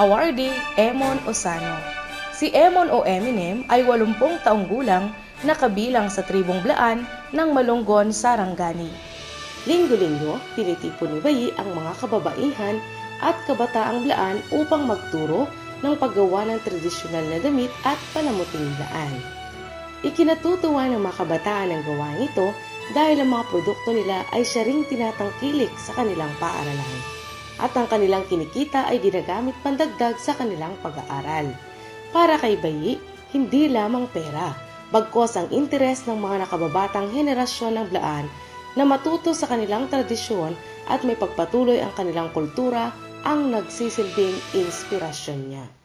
awardee Emon Osano. Si Emon o Eminem ay 80 taong gulang na kabilang sa tribong Blaan ng Malunggon, Sarangani. Linggo-linggo, tinitipon ni Bayi ang mga kababaihan at kabataang Blaan upang magturo ng paggawa ng tradisyonal na damit at palamuting Blaan. Ikinatutuwa ng mga kabataan ang gawain ito dahil ang mga produkto nila ay siya ring tinatangkilik sa kanilang paaralan. At ang kanilang kinikita ay ginagamit pandagdag sa kanilang pag-aaral. Para kay Bayi, hindi lamang pera, bagkos ang interes ng mga nakababatang henerasyon ng Blaan na matuto sa kanilang tradisyon at may pagpatuloy ang kanilang kultura ang nagsisilbing inspirasyon niya.